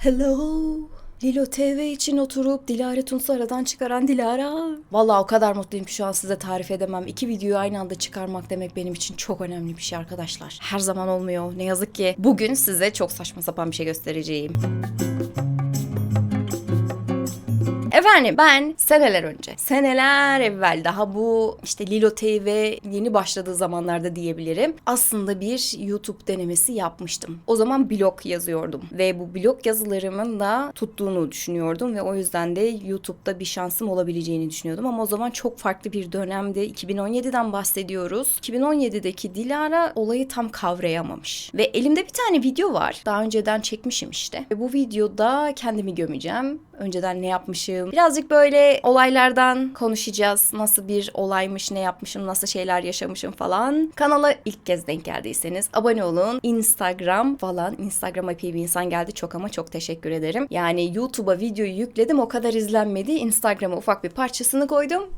Hello. Lilo TV için oturup Dilara Tunç'u aradan çıkaran Dilara. Vallahi o kadar mutluyum ki şu an size tarif edemem. İki videoyu aynı anda çıkarmak demek benim için çok önemli bir şey arkadaşlar. Her zaman olmuyor. Ne yazık ki bugün size çok saçma sapan bir şey göstereceğim. Efendim ben seneler önce, seneler evvel daha bu işte Lilo TV yeni başladığı zamanlarda diyebilirim. Aslında bir YouTube denemesi yapmıştım. O zaman blog yazıyordum ve bu blog yazılarımın da tuttuğunu düşünüyordum ve o yüzden de YouTube'da bir şansım olabileceğini düşünüyordum. Ama o zaman çok farklı bir dönemde 2017'den bahsediyoruz. 2017'deki Dilara olayı tam kavrayamamış. Ve elimde bir tane video var. Daha önceden çekmişim işte. Ve bu videoda kendimi gömeceğim. Önceden ne yapmışım? Birazcık böyle olaylardan konuşacağız. Nasıl bir olaymış, ne yapmışım, nasıl şeyler yaşamışım falan. Kanala ilk kez denk geldiyseniz abone olun. Instagram falan. Instagram'a epey bir insan geldi çok ama çok teşekkür ederim. Yani YouTube'a videoyu yükledim o kadar izlenmedi. Instagram'a ufak bir parçasını koydum.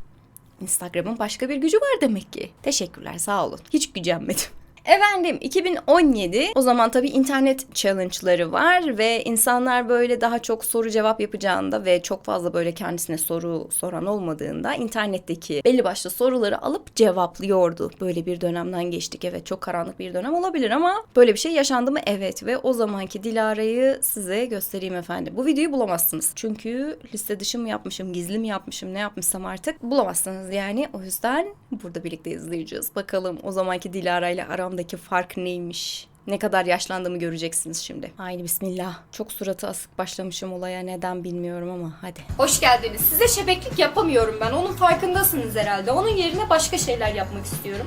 Instagram'ın başka bir gücü var demek ki. Teşekkürler sağ olun. Hiç gücenmedim. Efendim 2017 o zaman tabii internet challenge'ları var ve insanlar böyle daha çok soru cevap yapacağında ve çok fazla böyle kendisine soru soran olmadığında internetteki belli başlı soruları alıp cevaplıyordu. Böyle bir dönemden geçtik evet çok karanlık bir dönem olabilir ama böyle bir şey yaşandı mı? Evet ve o zamanki Dilara'yı size göstereyim efendim. Bu videoyu bulamazsınız. Çünkü liste dışı mı yapmışım, gizli mi yapmışım, ne yapmışsam artık bulamazsınız yani. O yüzden burada birlikte izleyeceğiz. Bakalım o zamanki Dilara ile aramdaki fark neymiş? Ne kadar yaşlandığımı göreceksiniz şimdi. Haydi bismillah. Çok suratı asık başlamışım olaya neden bilmiyorum ama hadi. Hoş geldiniz. Size şebeklik yapamıyorum ben. Onun farkındasınız herhalde. Onun yerine başka şeyler yapmak istiyorum.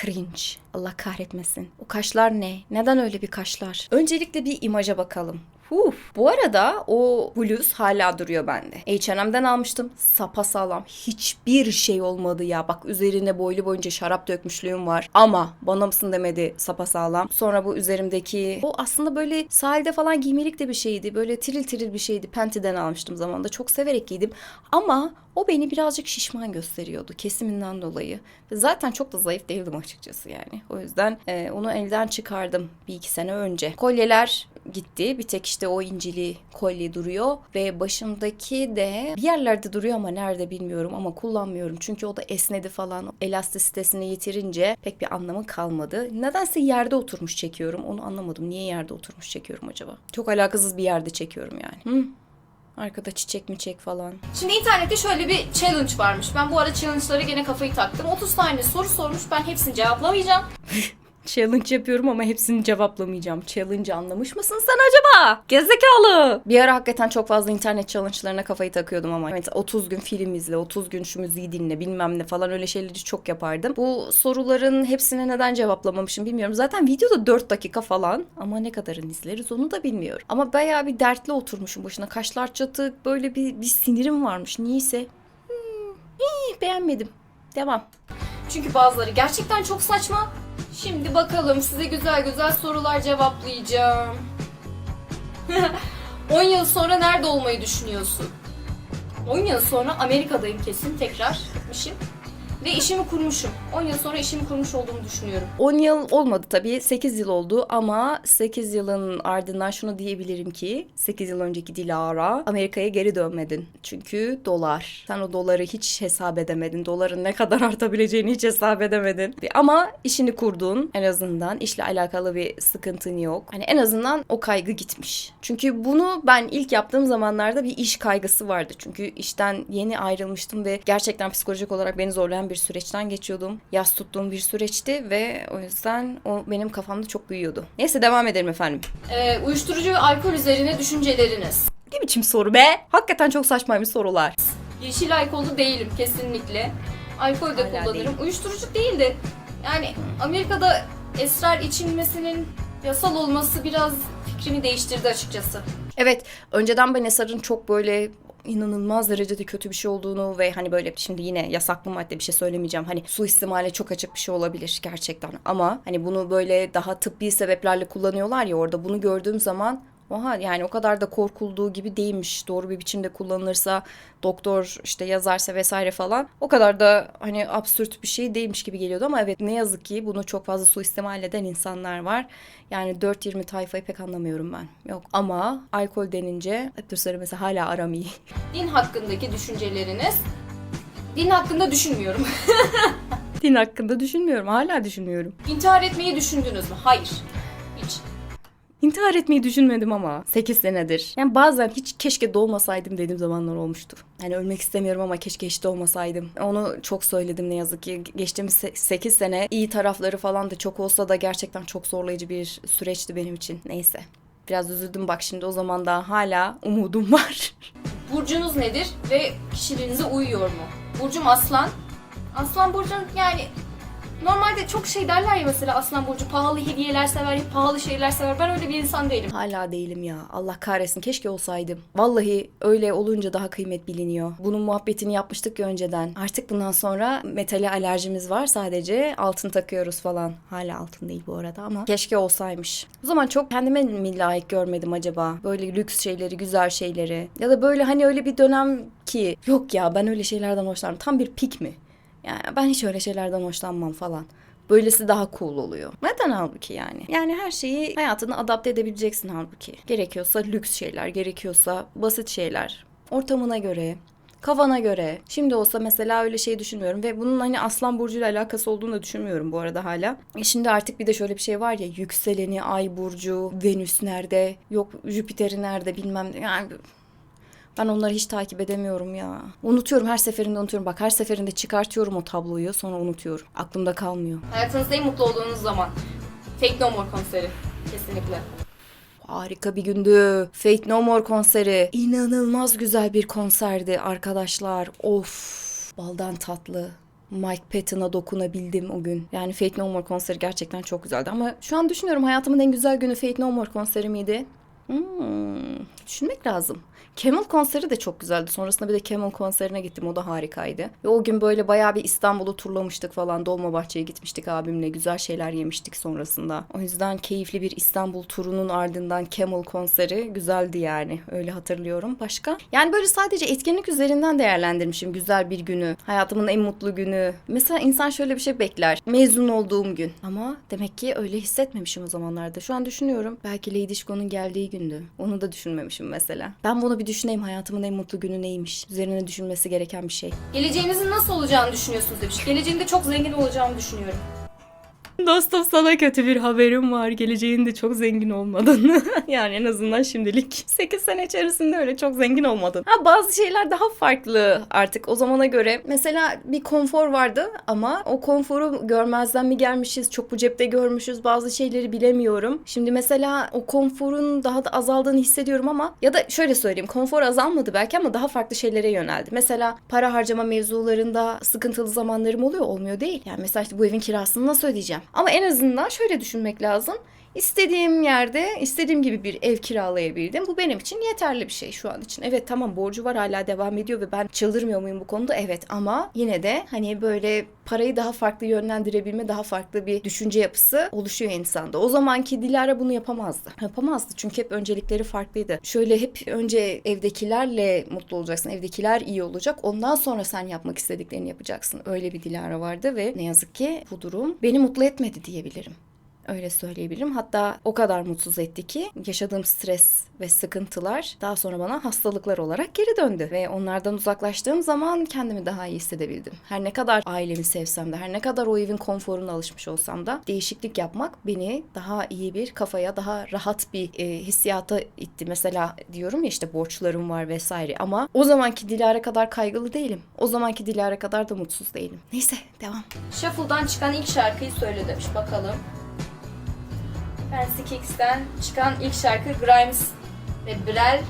Cringe. Allah kahretmesin. O kaşlar ne? Neden öyle bir kaşlar? Öncelikle bir imaja bakalım. Huh. Bu arada o bluz hala duruyor bende. H&M'den almıştım. Sapa sağlam. Hiçbir şey olmadı ya. Bak üzerine boylu boyunca şarap dökmüşlüğüm var. Ama bana mısın demedi sapa sağlam. Sonra bu üzerimdeki o aslında böyle sahilde falan giymelik de bir şeydi. Böyle tiril tiril bir şeydi. Penti'den almıştım zamanında. Çok severek giydim. Ama o beni birazcık şişman gösteriyordu kesiminden dolayı. Zaten çok da zayıf değildim açıkçası yani. O yüzden e, onu elden çıkardım bir iki sene önce. Kolyeler gitti. Bir tek işte o incili kolye duruyor ve başımdaki de bir yerlerde duruyor ama nerede bilmiyorum ama kullanmıyorum. Çünkü o da esnedi falan. Elastisitesini yitirince pek bir anlamı kalmadı. Nedense yerde oturmuş çekiyorum. Onu anlamadım. Niye yerde oturmuş çekiyorum acaba? Çok alakasız bir yerde çekiyorum yani. Hı? Arkada çiçek mi çek falan. Şimdi internette şöyle bir challenge varmış. Ben bu ara challenge'lara gene kafayı taktım. 30 tane soru sormuş. Ben hepsini cevaplamayacağım. Challenge yapıyorum ama hepsini cevaplamayacağım. Challenge anlamış mısın sen acaba? Gezekalı. Bir ara hakikaten çok fazla internet challenge'larına kafayı takıyordum ama. Mesela 30 gün film izle, 30 gün şu müziği dinle bilmem ne falan öyle şeyleri çok yapardım. Bu soruların hepsine neden cevaplamamışım bilmiyorum. Zaten videoda 4 dakika falan ama ne kadarını izleriz onu da bilmiyorum. Ama bayağı bir dertli oturmuşum başına. Kaşlar çatık böyle bir, bir sinirim varmış. Niyeyse. Hmm, iyi, beğenmedim. Devam. Çünkü bazıları gerçekten çok saçma. Şimdi bakalım size güzel güzel sorular cevaplayacağım. 10 yıl sonra nerede olmayı düşünüyorsun? 10 yıl sonra Amerika'dayım kesin tekrar gitmişim. Ve işimi kurmuşum. 10 yıl sonra işimi kurmuş olduğumu düşünüyorum. 10 yıl olmadı tabii. 8 yıl oldu ama 8 yılın ardından şunu diyebilirim ki 8 yıl önceki Dilara Amerika'ya geri dönmedin. Çünkü dolar. Sen o doları hiç hesap edemedin. Doların ne kadar artabileceğini hiç hesap edemedin. Ama işini kurdun en azından. işle alakalı bir sıkıntın yok. Hani en azından o kaygı gitmiş. Çünkü bunu ben ilk yaptığım zamanlarda bir iş kaygısı vardı. Çünkü işten yeni ayrılmıştım ve gerçekten psikolojik olarak beni zorlayan bir süreçten geçiyordum. Yas tuttuğum bir süreçti ve o yüzden o benim kafamda çok büyüyordu. Neyse devam edelim efendim. Ee, uyuşturucu ve alkol üzerine düşünceleriniz. Ne biçim soru be? Hakikaten çok saçmaymış sorular. Yeşil alkolü değilim kesinlikle. Alkol de Hala kullanırım. değil. Uyuşturucu değil de yani Amerika'da esrar içilmesinin yasal olması biraz fikrimi değiştirdi açıkçası. Evet, önceden ben Esar'ın çok böyle inanılmaz derecede kötü bir şey olduğunu ve hani böyle şimdi yine yasaklı madde bir şey söylemeyeceğim. Hani suistimale çok açık bir şey olabilir gerçekten. Ama hani bunu böyle daha tıbbi sebeplerle kullanıyorlar ya orada bunu gördüğüm zaman Oha yani o kadar da korkulduğu gibi değilmiş. Doğru bir biçimde kullanılırsa doktor işte yazarsa vesaire falan o kadar da hani absürt bir şey değilmiş gibi geliyordu ama evet ne yazık ki bunu çok fazla suistimal eden insanlar var. Yani 4-20 tayfayı pek anlamıyorum ben. Yok ama alkol denince dur söylemesi hala aram iyi. Din hakkındaki düşünceleriniz. Din hakkında düşünmüyorum. Din hakkında düşünmüyorum. Hala düşünmüyorum. İntihar etmeyi düşündünüz mü? Hayır. İntihar etmeyi düşünmedim ama 8 senedir. Yani bazen hiç keşke doğmasaydım dediğim zamanlar olmuştu. Yani ölmek istemiyorum ama keşke hiç doğmasaydım. Onu çok söyledim ne yazık ki. Geçtiğimiz 8 sene iyi tarafları falan da çok olsa da gerçekten çok zorlayıcı bir süreçti benim için. Neyse. Biraz üzüldüm bak şimdi o zaman da hala umudum var. Burcunuz nedir ve kişiliğinize uyuyor mu? Burcum aslan. Aslan burcun yani normalde çok şey derler ya mesela aslan burcu pahalı hediyeler sever, pahalı şeyler sever. Ben öyle bir insan değilim. Hala değilim ya. Allah kahretsin keşke olsaydım. Vallahi öyle olunca daha kıymet biliniyor. Bunun muhabbetini yapmıştık ya önceden. Artık bundan sonra metale alerjimiz var sadece. Altın takıyoruz falan. Hala altın değil bu arada ama keşke olsaymış. O zaman çok kendime mi layık görmedim acaba? Böyle lüks şeyleri, güzel şeyleri. Ya da böyle hani öyle bir dönem ki yok ya ben öyle şeylerden hoşlanmam. Tam bir pik mi? Yani ben hiç öyle şeylerden hoşlanmam falan. Böylesi daha cool oluyor. Neden halbuki yani? Yani her şeyi hayatına adapte edebileceksin halbuki. Gerekiyorsa lüks şeyler, gerekiyorsa basit şeyler. Ortamına göre, kafana göre. Şimdi olsa mesela öyle şey düşünmüyorum ve bunun hani Aslan Burcu alakası olduğunu da düşünmüyorum bu arada hala. E şimdi artık bir de şöyle bir şey var ya yükseleni, ay burcu, Venüs nerede, yok Jüpiter'i nerede bilmem. Yani ben onları hiç takip edemiyorum ya. Unutuyorum her seferinde unutuyorum. Bak her seferinde çıkartıyorum o tabloyu sonra unutuyorum. Aklımda kalmıyor. Hayatınızda en mutlu olduğunuz zaman. Fake No More konseri. Kesinlikle. Harika bir gündü. Fate No More konseri. İnanılmaz güzel bir konserdi arkadaşlar. Of. Baldan tatlı. Mike Patton'a dokunabildim o gün. Yani Fate No More konseri gerçekten çok güzeldi. Ama şu an düşünüyorum hayatımın en güzel günü Fate No More konseri miydi? Hmm, düşünmek lazım. Camel konseri de çok güzeldi. Sonrasında bir de Camel konserine gittim. O da harikaydı. Ve o gün böyle bayağı bir İstanbul'u turlamıştık falan. Dolmabahçe'ye gitmiştik abimle. Güzel şeyler yemiştik sonrasında. O yüzden keyifli bir İstanbul turunun ardından Camel konseri güzeldi yani. Öyle hatırlıyorum. Başka? Yani böyle sadece etkinlik üzerinden değerlendirmişim güzel bir günü. Hayatımın en mutlu günü. Mesela insan şöyle bir şey bekler. Mezun olduğum gün. Ama demek ki öyle hissetmemişim o zamanlarda. Şu an düşünüyorum. Belki Lady Şiko'nun geldiği gündü. Onu da düşünmemişim mesela. Ben bunu bir düşüneyim. Hayatımın en mutlu günü neymiş? Üzerine düşünmesi gereken bir şey. Geleceğinizin nasıl olacağını düşünüyorsunuz demiş. Geleceğimde çok zengin olacağımı düşünüyorum. Dostum sana kötü bir haberim var. Geleceğinde çok zengin olmadın. yani en azından şimdilik. 8 sene içerisinde öyle çok zengin olmadın. Ha bazı şeyler daha farklı artık o zamana göre. Mesela bir konfor vardı ama o konforu görmezden mi gelmişiz? Çok bu cepte görmüşüz. Bazı şeyleri bilemiyorum. Şimdi mesela o konforun daha da azaldığını hissediyorum ama ya da şöyle söyleyeyim. Konfor azalmadı belki ama daha farklı şeylere yöneldi. Mesela para harcama mevzularında sıkıntılı zamanlarım oluyor olmuyor değil. Yani mesela işte bu evin kirasını nasıl ödeyeceğim? Ama en azından şöyle düşünmek lazım. İstediğim yerde istediğim gibi bir ev kiralayabildim. Bu benim için yeterli bir şey şu an için. Evet tamam borcu var hala devam ediyor ve ben çıldırmıyor muyum bu konuda? Evet ama yine de hani böyle parayı daha farklı yönlendirebilme, daha farklı bir düşünce yapısı oluşuyor insanda. O zamanki Dilara bunu yapamazdı. Yapamazdı çünkü hep öncelikleri farklıydı. Şöyle hep önce evdekilerle mutlu olacaksın. Evdekiler iyi olacak. Ondan sonra sen yapmak istediklerini yapacaksın. Öyle bir Dilara vardı ve ne yazık ki bu durum beni mutlu etmedi diyebilirim. Öyle söyleyebilirim. Hatta o kadar mutsuz etti ki yaşadığım stres ve sıkıntılar daha sonra bana hastalıklar olarak geri döndü. Ve onlardan uzaklaştığım zaman kendimi daha iyi hissedebildim. Her ne kadar ailemi sevsem de, her ne kadar o evin konforuna alışmış olsam da değişiklik yapmak beni daha iyi bir kafaya, daha rahat bir e, hissiyata itti. Mesela diyorum ya işte borçlarım var vesaire ama o zamanki Dilara kadar kaygılı değilim. O zamanki Dilara kadar da mutsuz değilim. Neyse devam. Shuffle'dan çıkan ilk şarkıyı söyle demiş. Bakalım. Fancy Kicks'ten çıkan ilk şarkı Grimes ve Brel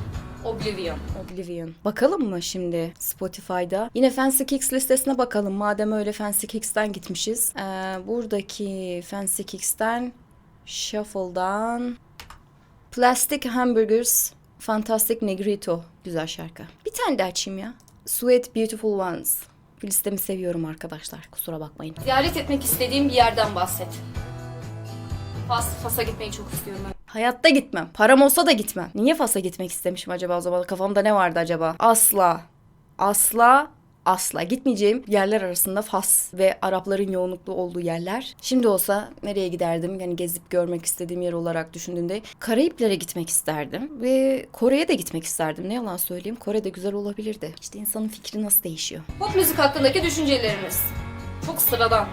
Oblivion. Oblivion. Bakalım mı şimdi Spotify'da? Yine Fancy Kicks listesine bakalım. Madem öyle Fancy Kicks'ten gitmişiz. Ee, buradaki Fancy Kicks'ten Shuffle'dan Plastic Hamburgers Fantastic Negrito. Güzel şarkı. Bir tane de açayım ya. Sweet Beautiful Ones. Listemi seviyorum arkadaşlar. Kusura bakmayın. Ziyaret etmek istediğim bir yerden bahset. Fas, Fas'a gitmeyi çok istiyorum. evet. Hayatta gitmem. Param olsa da gitmem. Niye Fas'a gitmek istemişim acaba o zaman? Kafamda ne vardı acaba? Asla. Asla asla gitmeyeceğim yerler arasında Fas ve Arapların yoğunluklu olduğu yerler. Şimdi olsa nereye giderdim? Yani gezip görmek istediğim yer olarak düşündüğümde Karayiplere gitmek isterdim ve Kore'ye de gitmek isterdim. Ne yalan söyleyeyim Kore de güzel olabilirdi. İşte insanın fikri nasıl değişiyor. Pop müzik hakkındaki düşüncelerimiz. Çok sıradan.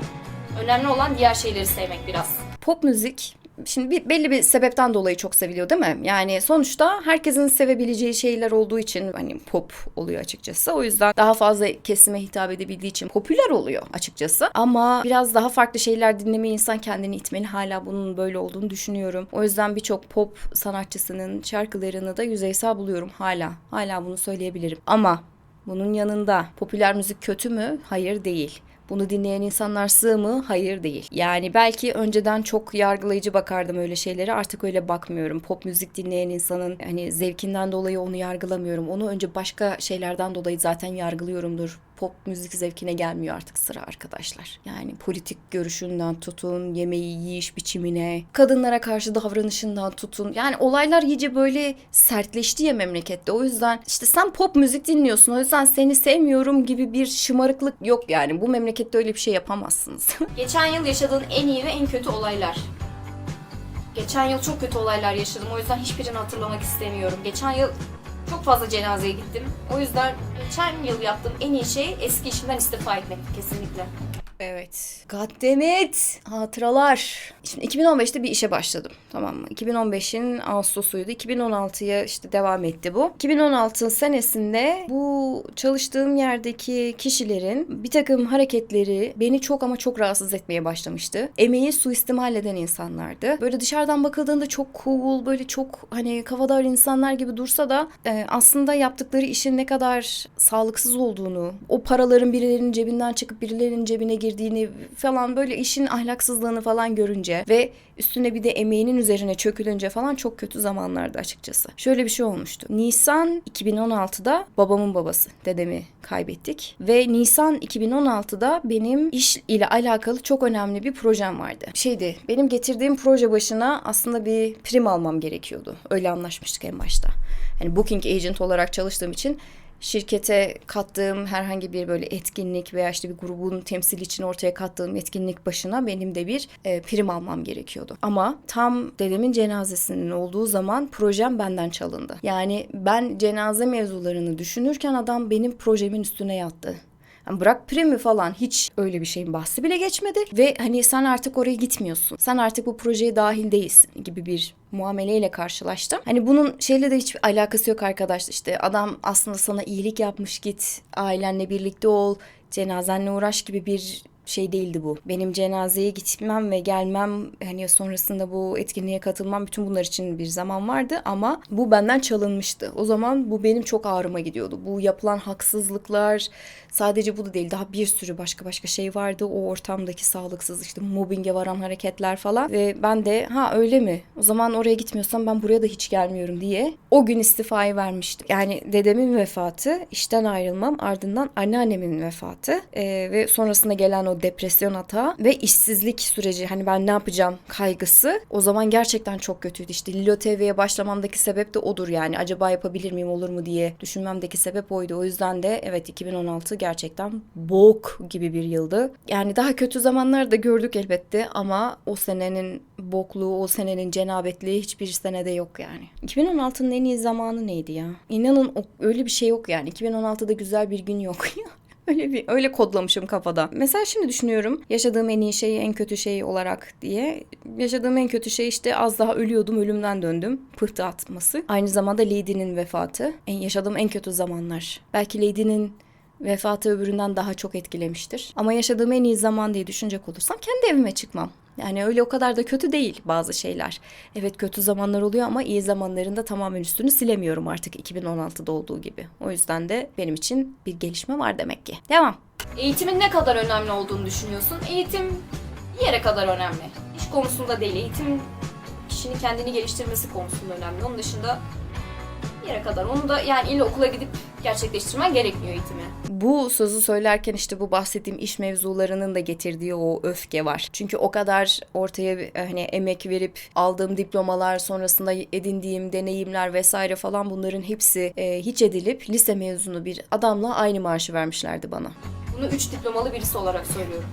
Önemli olan diğer şeyleri sevmek biraz. Pop müzik şimdi bir, belli bir sebepten dolayı çok seviliyor değil mi? Yani sonuçta herkesin sevebileceği şeyler olduğu için hani pop oluyor açıkçası. O yüzden daha fazla kesime hitap edebildiği için popüler oluyor açıkçası. Ama biraz daha farklı şeyler dinlemeye insan kendini itmeli. Hala bunun böyle olduğunu düşünüyorum. O yüzden birçok pop sanatçısının şarkılarını da yüzeysel buluyorum hala. Hala bunu söyleyebilirim. Ama bunun yanında popüler müzik kötü mü? Hayır değil. Bunu dinleyen insanlar sığ mı? Hayır değil. Yani belki önceden çok yargılayıcı bakardım öyle şeylere. Artık öyle bakmıyorum. Pop müzik dinleyen insanın hani zevkinden dolayı onu yargılamıyorum. Onu önce başka şeylerden dolayı zaten yargılıyorumdur. Pop müzik zevkine gelmiyor artık sıra arkadaşlar. Yani politik görüşünden tutun, yemeği yiyiş biçimine, kadınlara karşı davranışından tutun. Yani olaylar iyice böyle sertleşti ya memlekette. O yüzden işte sen pop müzik dinliyorsun. O yüzden seni sevmiyorum gibi bir şımarıklık yok yani. Bu memlekette öyle bir şey yapamazsınız. Geçen yıl yaşadığın en iyi ve en kötü olaylar. Geçen yıl çok kötü olaylar yaşadım. O yüzden hiçbirini hatırlamak istemiyorum. Geçen yıl çok fazla cenazeye gittim. O yüzden geçen yıl yaptığım en iyi şey eski işimden istifa etmek kesinlikle. Evet. Goddammit. Hatıralar. Şimdi 2015'te bir işe başladım. Tamam mı? 2015'in Ağustos'uydu. 2016'ya işte devam etti bu. 2016 senesinde bu çalıştığım yerdeki kişilerin bir takım hareketleri beni çok ama çok rahatsız etmeye başlamıştı. Emeği suistimal eden insanlardı. Böyle dışarıdan bakıldığında çok cool, böyle çok hani kafadar insanlar gibi dursa da e, aslında yaptıkları işin ne kadar sağlıksız olduğunu, o paraların birilerinin cebinden çıkıp birilerinin cebine girdiğini falan böyle işin ahlaksızlığını falan görünce ve üstüne bir de emeğinin üzerine çökülünce falan çok kötü zamanlardı açıkçası. Şöyle bir şey olmuştu. Nisan 2016'da babamın babası dedemi kaybettik ve Nisan 2016'da benim iş ile alakalı çok önemli bir projem vardı. Şeydi benim getirdiğim proje başına aslında bir prim almam gerekiyordu. Öyle anlaşmıştık en başta. Hani booking agent olarak çalıştığım için şirkete kattığım herhangi bir böyle etkinlik veya işte bir grubun temsil için ortaya kattığım etkinlik başına benim de bir e, prim almam gerekiyordu. Ama tam dedemin cenazesinin olduğu zaman projem benden çalındı. Yani ben cenaze mevzularını düşünürken adam benim projemin üstüne yattı. Yani bırak primi falan hiç öyle bir şeyin bahsi bile geçmedi ve hani sen artık oraya gitmiyorsun. Sen artık bu projeye dahil değilsin gibi bir muameleyle karşılaştım. Hani bunun şeyle de hiçbir alakası yok arkadaşlar. İşte adam aslında sana iyilik yapmış git ailenle birlikte ol cenazenle uğraş gibi bir şey değildi bu. Benim cenazeye gitmem ve gelmem hani sonrasında bu etkinliğe katılmam bütün bunlar için bir zaman vardı ama bu benden çalınmıştı. O zaman bu benim çok ağrıma gidiyordu. Bu yapılan haksızlıklar sadece bu da değil daha bir sürü başka başka şey vardı. O ortamdaki sağlıksız işte mobbinge varan hareketler falan ve ben de ha öyle mi? O zaman oraya gitmiyorsam ben buraya da hiç gelmiyorum diye o gün istifayı vermiştim. Yani dedemin vefatı, işten ayrılmam ardından anneannemin vefatı e, ve sonrasında gelen o depresyon hata ve işsizlik süreci hani ben ne yapacağım kaygısı o zaman gerçekten çok kötüydü. İşte Lilo TV'ye başlamamdaki sebep de odur yani. Acaba yapabilir miyim olur mu diye düşünmemdeki sebep oydu. O yüzden de evet 2016 gerçekten bok gibi bir yıldı. Yani daha kötü zamanlar da gördük elbette ama o senenin bokluğu, o senenin cenabetliği hiçbir senede yok yani. 2016'nın en iyi zamanı neydi ya? İnanın öyle bir şey yok yani. 2016'da güzel bir gün yok. Öyle bir öyle kodlamışım kafada. Mesela şimdi düşünüyorum yaşadığım en iyi şey en kötü şey olarak diye. Yaşadığım en kötü şey işte az daha ölüyordum ölümden döndüm. Pıhtı atması. Aynı zamanda Lady'nin vefatı. En, yaşadığım en kötü zamanlar. Belki Lady'nin vefatı öbüründen daha çok etkilemiştir. Ama yaşadığım en iyi zaman diye düşünecek olursam kendi evime çıkmam. Yani öyle o kadar da kötü değil bazı şeyler. Evet kötü zamanlar oluyor ama iyi zamanlarında tamamen üstünü silemiyorum artık 2016'da olduğu gibi. O yüzden de benim için bir gelişme var demek ki. Devam. Eğitimin ne kadar önemli olduğunu düşünüyorsun? Eğitim bir yere kadar önemli. İş konusunda değil. Eğitim kişinin kendini geliştirmesi konusunda önemli. Onun dışında Bir yere kadar. Onu da yani illa okula gidip gerçekleştirmen gerekmiyor eğitimi. Bu sözü söylerken işte bu bahsettiğim iş mevzularının da getirdiği o öfke var. Çünkü o kadar ortaya hani emek verip aldığım diplomalar sonrasında edindiğim deneyimler vesaire falan bunların hepsi e, hiç edilip lise mezunu bir adamla aynı maaşı vermişlerdi bana. Bunu 3 diplomalı birisi olarak söylüyorum.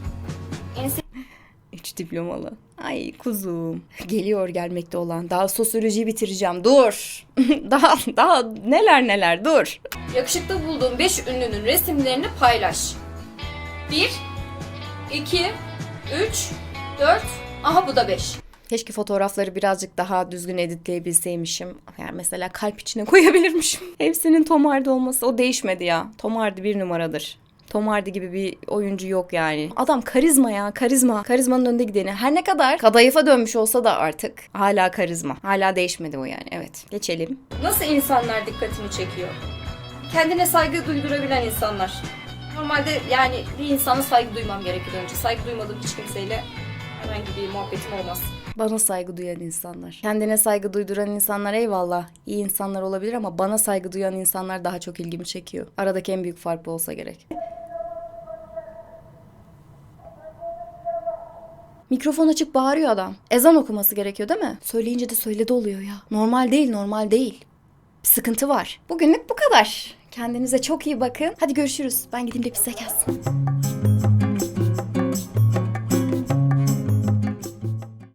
Üç diplomalı. Ay kuzum. Geliyor gelmekte olan. Daha sosyolojiyi bitireceğim. Dur. daha daha neler neler dur. Yakışıklı bulduğun 5 ünlünün resimlerini paylaş. 1, 2, 3, 4, aha bu da 5. Keşke fotoğrafları birazcık daha düzgün editleyebilseymişim. Yani mesela kalp içine koyabilirmişim. Hepsinin Tom Hardy olması o değişmedi ya. Tom Hardy bir numaradır. Tom Hardy gibi bir oyuncu yok yani. Adam karizma ya karizma. Karizmanın önde gideni. Her ne kadar kadayıfa dönmüş olsa da artık hala karizma. Hala değişmedi o yani. Evet. Geçelim. Nasıl insanlar dikkatini çekiyor? Kendine saygı duydurabilen insanlar. Normalde yani bir insana saygı duymam gerekir önce. Saygı duymadığım hiç kimseyle herhangi bir muhabbetim olmaz. Bana saygı duyan insanlar. Kendine saygı duyduran insanlar eyvallah. iyi insanlar olabilir ama bana saygı duyan insanlar daha çok ilgimi çekiyor. Aradaki en büyük fark bu olsa gerek. Mikrofon açık bağırıyor adam. Ezan okuması gerekiyor değil mi? Söyleyince de söyledi oluyor ya. Normal değil, normal değil. Bir sıkıntı var. Bugünlük bu kadar. Kendinize çok iyi bakın. Hadi görüşürüz. Ben gideyim de pizza gelsin.